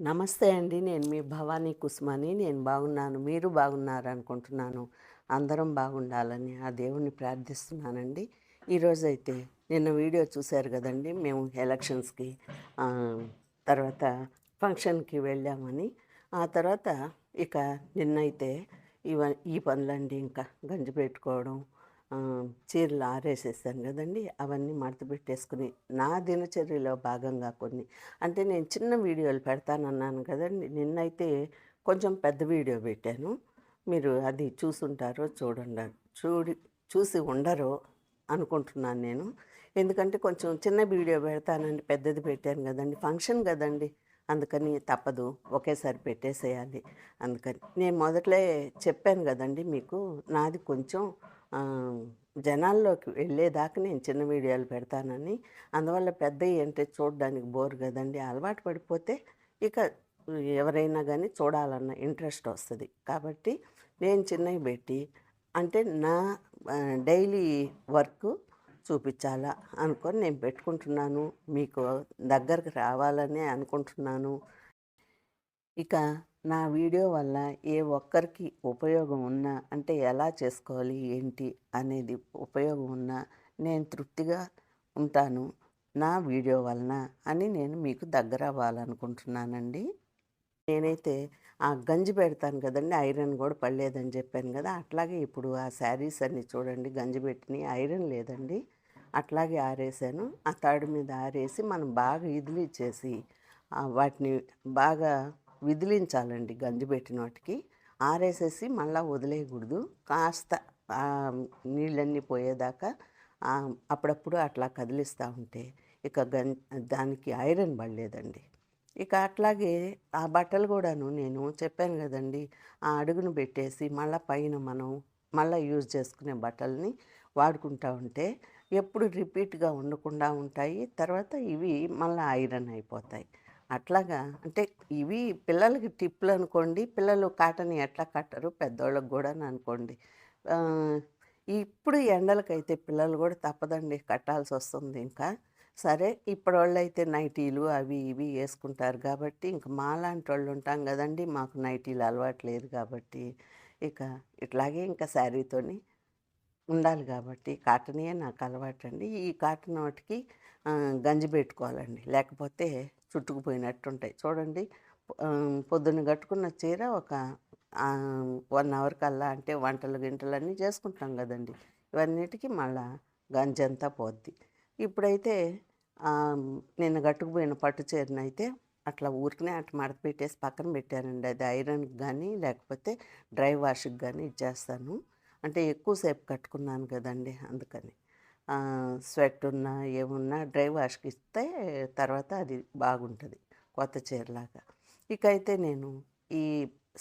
నమస్తే అండి. నేను మీ భవానీ కుసుమని. నేను బాగున్నాను. మీరు బాగున్నారు అనుకుంటున్నాను అందరం బాగుండాలని ఆ దేవుణ్ణి ప్రార్థిస్తున్నానండి. ఈరోజైతే నిన్న వీడియో చూశారు కదండి. మేము ఎలక్షన్స్కి తర్వాత ఫంక్షన్కి వెళ్ళామని. ఆ తర్వాత ఇక నిన్నైతే ఇవ ఈ పనులండి. ఇంకా గంజి పెట్టుకోవడం చీరలు ఆరేసేసాను కదండి. అవన్నీ మడత పెట్టేసుకుని నా దినచర్యలో భాగంగా కొన్ని. అంటే నేను చిన్న వీడియోలు పెడతానన్నాను కదండి. నిన్నైతే కొంచెం పెద్ద వీడియో పెట్టాను. మీరు అది చూసుంటారో చూడండి చూడి చూసి ఉండరో అనుకుంటున్నాను నేను. ఎందుకంటే కొంచెం చిన్న వీడియో పెడతానండి. పెద్దది పెట్టాను కదండి. ఫంక్షన్ కదండి. అందుకని తప్పదు. ఒకేసారి పెట్టేసేయాలి. అందుకని నేను మొదట్లో చెప్పాను కదండి మీకు. నాది కొంచెం జనాల్లోకి వెళ్ళేదాకా నేను చిన్న వీడియోలు పెడతానని. అందువల్ల పెద్దవి అంటే చూడడానికి బోర్ కదండి. అలవాటు పడిపోతే ఇక ఎవరైనా కానీ చూడాలన్న ఇంట్రెస్ట్ వస్తుంది. కాబట్టి నేను చిన్నవి పెట్టి అంటే నా డైలీ వర్క్ చూపించాలా అనుకొని నేను పెట్టుకుంటున్నాను. మీకు దగ్గరకు రావాలనే అనుకుంటున్నాను. ఇక నా వీడియో వల్ల ఏ ఒక్కరికి ఉపయోగం ఉన్నా అంటే ఎలా చేసుకోవాలి ఏంటి అనేది ఉపయోగం ఉన్నా నేను తృప్తిగా ఉంటాను నా వీడియో వలన అని నేను మీకు దగ్గర అవ్వాలనుకుంటున్నానండి. నేనైతే ఆ గంజి పెడతాను కదండి ఐరన్ కూడా పడలేదని చెప్పాను కదా అట్లాగే ఇప్పుడు ఆ శారీస్ అన్ని చూడండి గంజి పెట్టినవి ఐరన్ లేదండి అట్లాగే ఆరేసాను. ఆ తాడు మీద ఆరేసి మనం బాగా ఇదిలిచ్చేసి వాటిని బాగా విదిలించాలండి గంజి పెట్టిన వాటికి. ఆరేసేసి మళ్ళీ వదిలేయకూడదు. కాస్త నీళ్ళన్నీ పోయేదాకా అప్పుడప్పుడు అట్లా కదిలిస్తూ ఉంటే ఇక గం దానికి ఐరన్ పడలేదండి. ఇక అట్లాగే ఆ బట్టలు కూడాను నేను చెప్పాను కదండి ఆ అడుగును పెట్టేసి మళ్ళీ పైన మనం మళ్ళీ యూజ్ చేసుకునే బట్టల్ని వాడుకుంటా ఉంటే ఎప్పుడు రిపీట్గా ఉండకుండా ఉంటాయి. తర్వాత ఇవి మళ్ళీ ఐరన్ అయిపోతాయి. అట్లాగా అంటే ఇవి పిల్లలకి టిప్లు అనుకోండి పిల్లలు కాటన్ ఎట్లా కట్టరు? పెద్దోళ్ళకి కూడా అనుకోండి. ఇప్పుడు ఎండలకైతే పిల్లలు కూడా తప్పదండి కట్టాల్సి వస్తుంది ఇంకా. సరే ఇప్పుడు వాళ్ళు అయితే నైటీలు అవి ఇవి వేసుకుంటారు కాబట్టి ఇంక మాలాంటి వాళ్ళు ఉంటాం కదండి మాకు నైటీలు అలవాటు లేదు కాబట్టి. ఇక ఇట్లాగే ఇంకా శారీతోని ఉండాలి కాబట్టి కాటనే నాకు అలవాటు అండి. ఈ కాటన్ వాటికి గంజి పెట్టుకోవాలండి. లేకపోతే చుట్టుకుపోయినట్టు ఉంటాయి చూడండి పొద్దున్న కట్టుకున్న చీర ఒక వన్ అవర్ కల్లా అంటే వంటలు గింటలు అన్నీ చేసుకుంటాం కదండి. ఇవన్నిటికీ మళ్ళా గంజి అంతా పోద్ది. ఇప్పుడైతే నిన్న కట్టుకుపోయిన పట్టు చీరనైతే అట్లా ఊరికనే అట్లా మడత పెట్టేసి పక్కన పెట్టానండి. అది ఐరన్కి కానీ లేకపోతే డ్రై వాష్కి కానీ ఇచ్చేస్తాను. అంటే ఎక్కువసేపు కట్టుకున్నాను కదండి అందుకని. స్వెట్ ఉన్నా ఏమున్నా డ్రై వాష్కి ఇస్తే తర్వాత అది బాగుంటుంది కొత్త చీరలాగా. ఇక అయితే నేను ఈ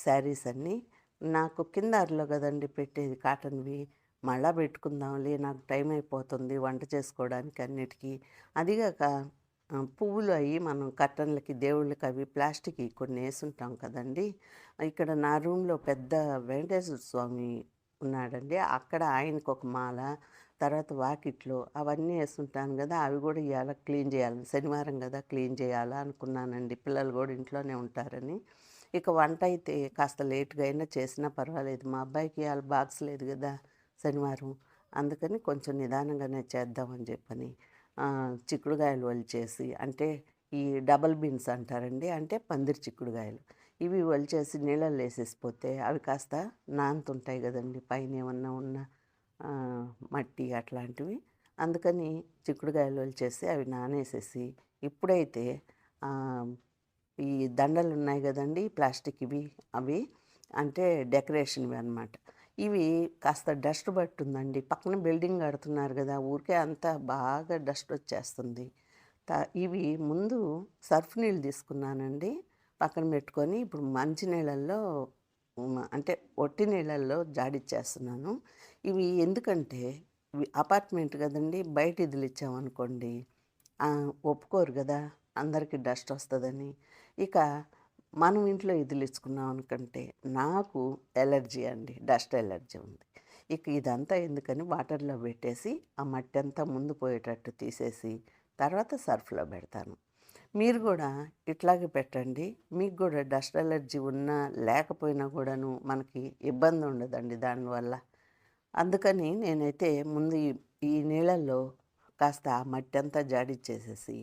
శారీస్ అన్నీ నాకు కింద అరలో కదండి పెట్టేది కాటన్వి మళ్ళా పెట్టుకుందాంలే నాకు టైం అయిపోతుంది వంట చేసుకోవడానికి అన్నిటికీ. అదిగాక పువ్వులు అవి మనం కర్టన్లకి దేవుళ్ళకి అవి ప్లాస్టిక్ కొన్ని వేసుంటాం కదండి. ఇక్కడ నా రూమ్లో పెద్ద వెంకటేశ్వర స్వామి ఉన్నాడండి అక్కడ ఆయనకు ఒక మాల తర్వాత వాకిట్లో అవన్నీ వేస్తుంటాను కదా అవి కూడా ఇవాళ క్లీన్ చేయాలి శనివారం కదా క్లీన్ చేయాలా అనుకున్నానండి. పిల్లలు కూడా ఇంట్లోనే ఉంటారని. ఇక వంట అయితే కాస్త లేట్గా అయినా చేసినా పర్వాలేదు. మా అబ్బాయికి ఇవాళ బాక్స్ లేదు కదా శనివారం అందుకని కొంచెం నిదానంగానే చేద్దామని చెప్పని ఆ, చిక్కుడుగాయలు వలిచేసి అంటే ఈ డబల్ బీన్స్ అంటారండి అంటే పందిరి చిక్కుడుగాయలు ఇవి వలిచేసి నీళ్ళల్లో వేసేసిపోతే అవి కాస్త నానుతుంటాయి కదండి. పైన ఏమన్నా ఉన్న మట్టి అట్లాంటివి. అందుకని చిక్కుడుగాయలు వలిచేసి అవి నానేసేసి ఇప్పుడైతే ఈ దండలు ఉన్నాయి కదండి ప్లాస్టిక్ ఇవి అవి అంటే డెకరేషన్వి అన్నమాట. ఇవి కాస్త డస్ట్ పట్టుందండి పక్కన బిల్డింగ్ కడుతున్నారు కదా ఊరికే అంతా బాగా డస్ట్ వచ్చేస్తుంది. ఇవి ముందు సర్ఫ్ నీళ్ళు తీసుకున్నానండి. పక్కన పెట్టుకొని ఇప్పుడు మంచి నీళ్ళల్లో అంటే ఒట్టి నీళ్ళల్లో జాడిచ్చేస్తున్నాను. ఇవి ఎందుకంటే అపార్ట్మెంట్ కదండి బయట ఇదిలు ఇచ్చామనుకోండి ఒప్పుకోరు కదా అందరికీ డస్ట్ వస్తుందని. ఇక మనం ఇంట్లో ఇదిలు ఇచ్చుకున్నాం అనుకంటే నాకు ఎలర్జీ అండి డస్ట్ ఎలర్జీ ఉంది. ఇక ఇదంతా ఎందుకని వాటర్లో పెట్టేసి ఆ మట్టి అంతా ముందు పోయేటట్టు తీసేసి తర్వాత సర్ఫ్లో పెడతాను. మీరు కూడా ఇట్లాగే పెట్టండి. మీకు కూడా డస్ట్ అలర్జీ ఉన్నా లేకపోయినా కూడాను మనకి ఇబ్బంది ఉండదండి దానివల్ల. అందుకని నేనైతే ముందు ఈ నీళ్ళల్లో కాస్త ఆ మట్టి అంతా జాడిచ్చేసేసి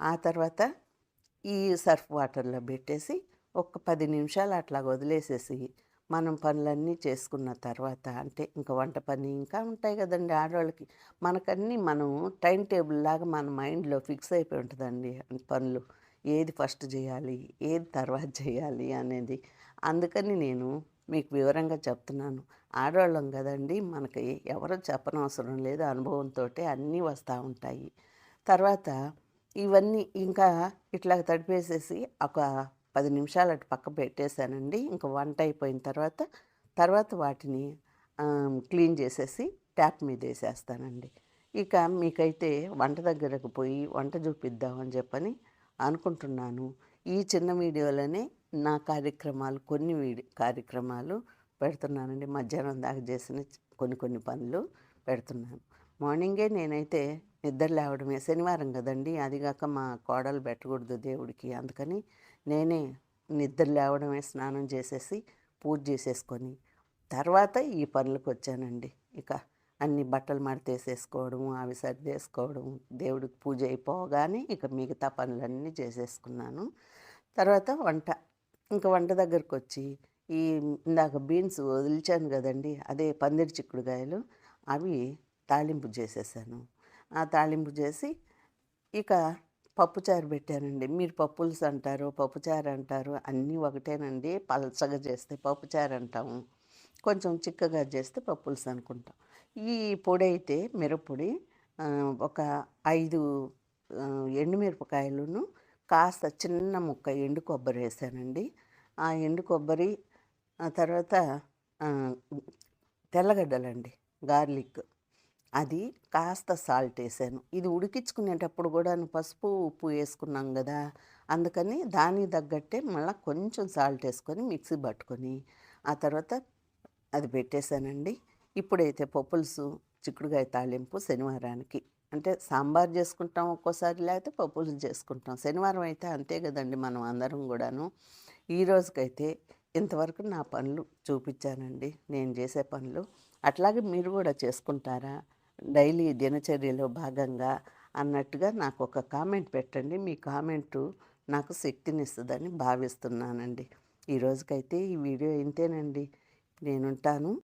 ఆ తర్వాత ఈ సర్ఫ్ వాటర్లో పెట్టేసి ఒక పది నిమిషాలు అట్లా వదిలేసేసి మనం పనులన్నీ చేసుకున్న తర్వాత అంటే ఇంకా వంట పని ఇంకా ఉంటాయి కదండి ఆడవాళ్ళకి. మనకన్నీ మనం టైం టేబుల్ లాగా మన మైండ్లో ఫిక్స్ అయిపోయి ఉంటుందండి పనులు. ఏది ఫస్ట్ చేయాలి ఏది తర్వాత చేయాలి అనేది. అందుకని నేను మీకు వివరంగా చెప్తున్నాను. ఆడవాళ్ళం కదండి మనకి ఎవరు చెప్పనవసరం లేదు అనుభవంతో అన్నీ వస్తూ ఉంటాయి. తర్వాత ఇవన్నీ ఇంకా ఇట్లా తడిపేసేసి ఒక పది నిమిషాలు అటు పక్క పెట్టేశానండి. ఇంకా వంట అయిపోయిన తర్వాత తర్వాత వాటిని క్లీన్ చేసేసి ట్యాప్ మీద వేసేస్తానండి. ఇక మీకైతే వంట దగ్గరకు పోయి వంట చూపిద్దామని చెప్పని అనుకుంటున్నాను. ఈ చిన్న వీడియోలోనే నా కార్యక్రమాలు కొన్ని వీడియో కార్యక్రమాలు పెడుతున్నానండి. మధ్యాహ్నం దాకా చేసిన కొన్ని కొన్ని పనులు పెడుతున్నాను. మార్నింగే నేనైతే నిద్ర లేవడమే. శనివారం కదండి. అదిగాక మా కోడలు పెట్టకూడదు దేవుడికి. అందుకని నేనే నిద్ర లేవడమే స్నానం చేసేసి పూజ చేసేసుకొని తర్వాత ఈ పనులకు వచ్చానండి. ఇక అన్ని బట్టలు మడతేసేసుకోవడం అవి సర్దేసుకోవడం దేవుడికి పూజ అయిపోగానే ఇక మిగతా పనులన్నీ చేసేసుకున్నాను. తర్వాత వంట ఇంకా వంట దగ్గరకు వచ్చి ఈ ఇందాక బీన్స్ వదిలిచాను కదండి అదే పందిరి చిక్కుడుకాయలు అవి తాలింపు చేసేసాను. ఆ తాలింపు చేసి ఇక పప్పుచారు పెట్టానండి. మీరు పప్పులుసు అంటారు పప్పుచారు అంటారు అన్నీ ఒకటేనండి. పలచగా చేస్తే పప్పుచారు అంటాము. కొంచెం చిక్కగా చేస్తే పప్పులుసు అనుకుంటాం ఈ పొడి అయితే మిరప్పొడి ఒక ఐదు ఎండుమిరపకాయలను కాస్త చిన్న ముక్క ఎండు కొబ్బరి వేసానండి. ఆ ఎండు కొబ్బరి ఆ తర్వాత తెల్లగడ్డలండి గార్లిక్. అది కాస్త సాల్ట్ వేసాను. ఇది ఉడికించుకునేటప్పుడు కూడా పసుపు ఉప్పు వేసుకున్నాం కదా అందుకని దానికి తగ్గట్టే మళ్ళీ కొంచెం సాల్ట్ వేసుకొని మిక్సీ పట్టుకొని ఆ తర్వాత అది పెట్టేశానండి. ఇప్పుడైతే పప్పులుసు చిక్కుడుకాయ తాలింపు శనివారానికి. అంటే సాంబార్ చేసుకుంటాం ఒక్కోసారి లేకపోతే పప్పులు చేసుకుంటాం. శనివారం అయితే అంతే కదండి మనం అందరం కూడాను. ఈ రోజుకైతే ఇంతవరకు నా పనులు చూపించానండి. నేను చేసే పనులు. అట్లాగే మీరు కూడా చేసుకుంటారా? డైలీ దినచర్యలో భాగంగా అన్నట్టుగా నాకు ఒక కామెంట్ పెట్టండి. మీ కామెంటు నాకు శక్తినిస్తుందని భావిస్తున్నానండి. ఈ రోజుకైతే ఈ వీడియో ఇంతేనండి. నేనుంటాను.